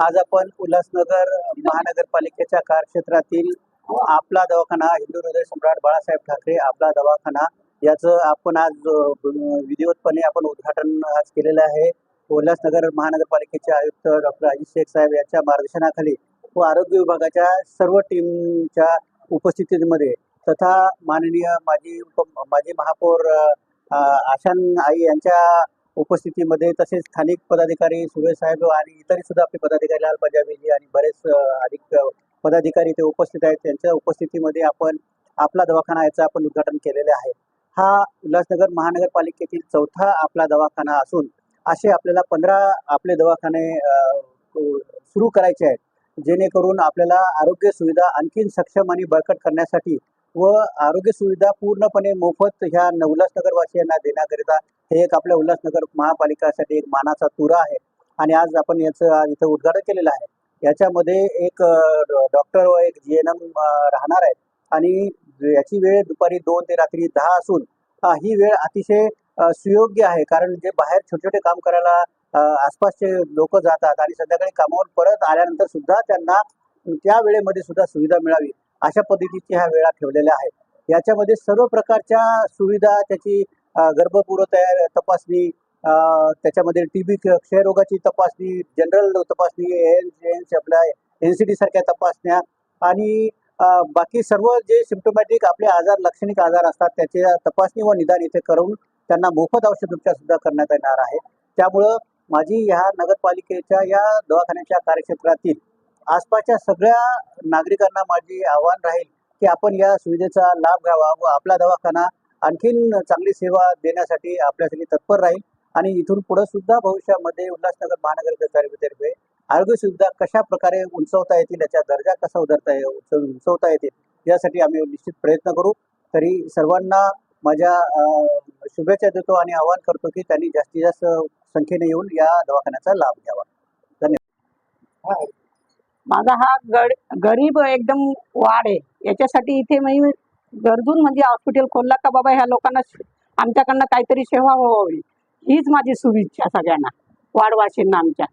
आज आपण उल्हासनगर महानगरपालिकेच्या कार्यक्षेत्रातील आपला दवाखाना हिंदू हृदय सम्राट बाळासाहेब ठाकरे आपला दवाखाना याचं आपण आज विधिवतपणे आपण उद्घाटन आज केलेलं आहे. उल्हासनगर महानगरपालिकेचे आयुक्त डॉक्टर अजित शेख साहेब यांच्या मार्गदर्शनाखाली व आरोग्य विभागाच्या सर्व टीमच्या उपस्थितीमध्ये तथा माननीय माजी उप माजी महापौर आशान आई यांच्या उपस्थितीमध्ये तसेच स्थानिक पदाधिकारी सुरेश साहेब आणि इतरही सुद्धा आपले पदाधिकारी लाल पंजाबीजी आणि बरेच अधिक पदाधिकारी ते उपस्थित आहेत. त्यांच्या उपस्थितीमध्ये आपण आपला दवाखाना याचं आपण उद्घाटन केलेले आहे. हा उल्हासनगर महानगरपालिकेतील चौथा आपला दवाखाना असून असे आपल्याला पंधरा आपले दवाखाने सुरू करायचे आहेत. जेणेकरून आपल्याला आरोग्य सुविधा आणखीन सक्षम आणि बळकट करण्यासाठी व आरोग्य सुविधा पूर्णपणे मोफत ह्या न- उल्हासनगरवासियांना देण्याकरिता हे एक आपल्या उल्हासनगर महापालिकासाठी एक मानाचा तुरा आहे. आणि आज आपण याचं इथं उद्घाटन केलेलं आहे. याच्यामध्ये एक डॉक्टर व एक जी एन एम राहणार आहेत. आणि याची वेळ दुपारी दोन ते रात्री दहा असून ही वेळ अतिशय सुयोग्य आहे. कारण जे बाहेर छोटे छोटे काम करायला आसपासचे लोक जातात आणि संध्याकाळी कामावर परत आल्यानंतर सुद्धा त्यांना त्या वेळेमध्ये सुद्धा सुविधा मिळावी. अशा पद्धतीची ह्या वेळा ठेवलेल्या आहेत. याच्यामध्ये सर्व प्रकारच्या सुविधा त्याची गर्भपूर्व तयार तपासणी त्याच्यामध्ये टी बी क्षयरोगाची तपासणी जनरल तपासणी एन्स एन आपल्या एन सी डी सारख्या तपासण्या आणि बाकी सर्व जे सिम्टोमॅटिक आपले आजार लक्षणिक आजार असतात त्याचे तपासणी व निदान इथे करून त्यांना मोफत औषध उपचार सुद्धा करण्यात येणार आहे. त्यामुळं माझी ह्या नगरपालिकेच्या या दवाखान्याच्या कार्यक्षेत्रातील आसपासच्या सगळ्या नागरिकांना माझी आव्हान राहील की आपण या सुविधेचा लाभ घ्यावा व आपला दवाखाना आणखीन चांगली सेवा देण्यासाठी आपल्यासाठी तत्पर राहील. आणि इथून पुढे सुद्धा भविष्यामध्ये उल्हासनगर महानगरपालिकेतर्फे आरोग्य सुविधा कशा प्रकारे उंचवता येतील याचा दर्जा कसा उधरता उंचवता येतील यासाठी आम्ही निश्चित प्रयत्न करू. तरी सर्वांना माझ्या अं, शुभेच्छा देतो आणि आवाहन करतो की त्यांनी जास्तीत जास्त संख्येने येऊन या दवाखान्याचा लाभ घ्यावा. धन्यवाद. माझा हा गड गरीब एकदम वाढ आहे. याच्यासाठी इथे मी गरजून म्हणजे हॉस्पिटल खोलला का बाबा ह्या लोकांना आमच्याकडनं काहीतरी सेवा व्हावी. हीच माझी सुविच्छा सगळ्यांना वाढवाशींना आमच्या.